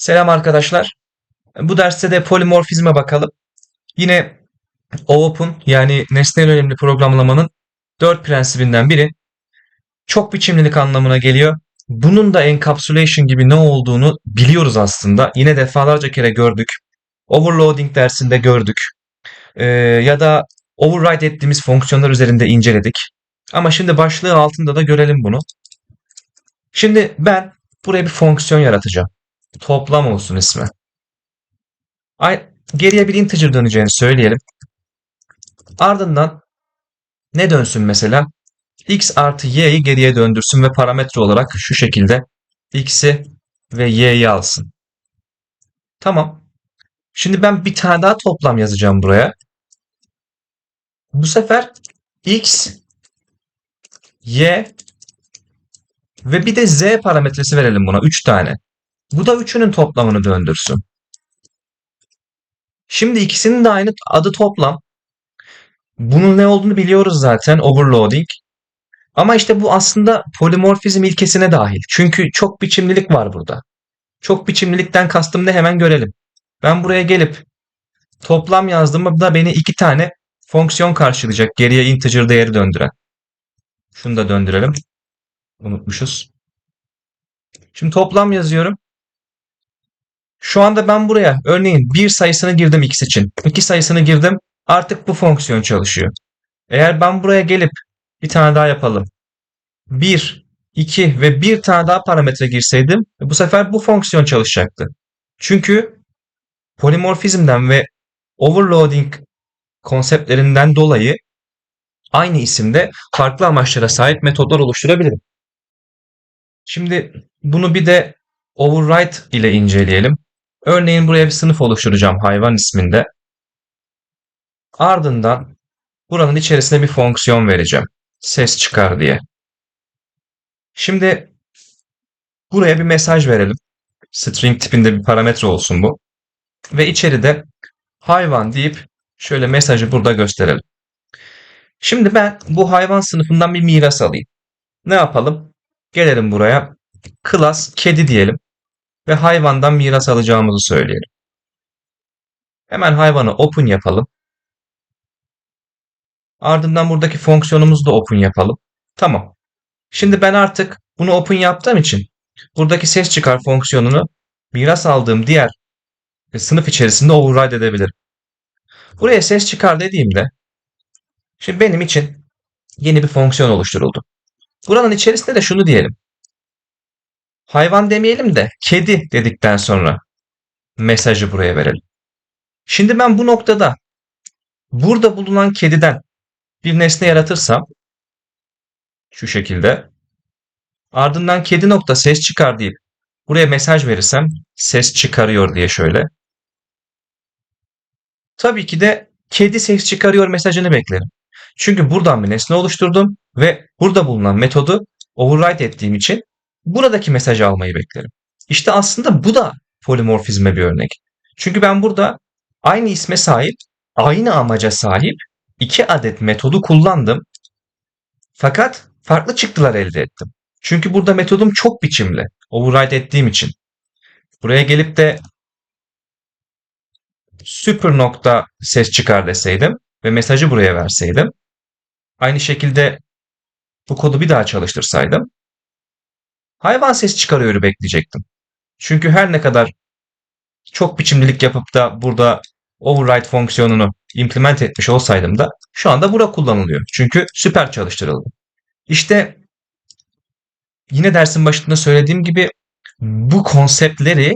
Selam arkadaşlar. Bu derste de polimorfizme bakalım. Yine OOP'un yani nesnel önemli programlamanın dört prensibinden biri. Çok biçimlilik anlamına geliyor. Bunun da encapsulation gibi ne olduğunu biliyoruz aslında. Yine defalarca kere gördük. Overloading dersinde gördük. Ee, ya da override ettiğimiz fonksiyonlar üzerinde inceledik. Ama şimdi başlığı altında da görelim bunu. Şimdi ben buraya bir fonksiyon yaratacağım. Toplam olsun ismi. Geriye bir integer döneceğini söyleyelim. Ardından ne dönsün mesela? x artı y'yi geriye döndürsün ve parametre olarak şu şekilde x'i ve y'yi alsın. Tamam. Şimdi ben bir tane daha toplam yazacağım buraya. Bu sefer x, y ve bir de z parametresi verelim buna. 3 tane. Bu da üçünün toplamını döndürsün. Şimdi ikisinin de aynı adı toplam. Bunun ne olduğunu biliyoruz zaten. Overloading. Ama işte bu aslında polimorfizm ilkesine dahil. Çünkü çok biçimlilik var burada. Çok biçimlilikten kastım ne hemen görelim. Ben buraya gelip toplam yazdığımda beni iki tane fonksiyon karşılayacak. Geriye integer değeri döndüren. Şunu da döndürelim. Unutmuşuz. Şimdi toplam yazıyorum. Şu anda ben buraya örneğin 1 sayısını girdim x için. 2 sayısını girdim. Artık bu fonksiyon çalışıyor. Eğer ben buraya gelip bir tane daha yapalım. 1, 2 ve bir tane daha parametre girseydim bu sefer bu fonksiyon çalışacaktı. Çünkü polimorfizmden ve overloading konseptlerinden dolayı aynı isimde farklı amaçlara sahip metotlar oluşturabilirim. Şimdi bunu bir de override ile inceleyelim. Örneğin buraya bir sınıf oluşturacağım hayvan isminde. Ardından buranın içerisine bir fonksiyon vereceğim. Ses çıkar diye. Şimdi buraya bir mesaj verelim. String tipinde bir parametre olsun bu. Ve içeride hayvan deyip şöyle mesajı burada gösterelim. Şimdi ben bu hayvan sınıfından bir miras alayım. Ne yapalım? Gelelim buraya. Class kedi diyelim ve hayvandan miras alacağımızı söyleyelim. Hemen hayvanı open yapalım. Ardından buradaki fonksiyonumuzu da open yapalım. Tamam. Şimdi ben artık bunu open yaptığım için buradaki ses çıkar fonksiyonunu miras aldığım diğer sınıf içerisinde override edebilirim. Buraya ses çıkar dediğimde şimdi benim için yeni bir fonksiyon oluşturuldu. Buranın içerisinde de şunu diyelim hayvan demeyelim de kedi dedikten sonra mesajı buraya verelim. Şimdi ben bu noktada burada bulunan kediden bir nesne yaratırsam şu şekilde ardından kedi nokta ses çıkar deyip buraya mesaj verirsem ses çıkarıyor diye şöyle. Tabii ki de kedi ses çıkarıyor mesajını beklerim. Çünkü buradan bir nesne oluşturdum ve burada bulunan metodu override ettiğim için buradaki mesajı almayı beklerim. İşte aslında bu da polimorfizme bir örnek. Çünkü ben burada aynı isme sahip, aynı amaca sahip iki adet metodu kullandım. Fakat farklı çıktılar elde ettim. Çünkü burada metodum çok biçimli. Override ettiğim için. Buraya gelip de super nokta ses çıkar deseydim ve mesajı buraya verseydim. Aynı şekilde bu kodu bir daha çalıştırsaydım hayvan sesi çıkarıyor bekleyecektim. Çünkü her ne kadar çok biçimlilik yapıp da burada override fonksiyonunu implement etmiş olsaydım da şu anda bura kullanılıyor. Çünkü süper çalıştırıldı. İşte yine dersin başında söylediğim gibi bu konseptleri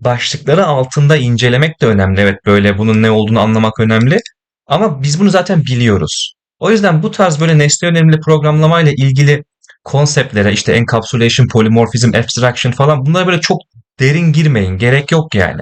başlıkları altında incelemek de önemli. Evet böyle bunun ne olduğunu anlamak önemli. Ama biz bunu zaten biliyoruz. O yüzden bu tarz böyle nesne önemli programlamayla ilgili konseptlere işte encapsulation, polymorphism, abstraction falan bunlara böyle çok derin girmeyin. Gerek yok yani.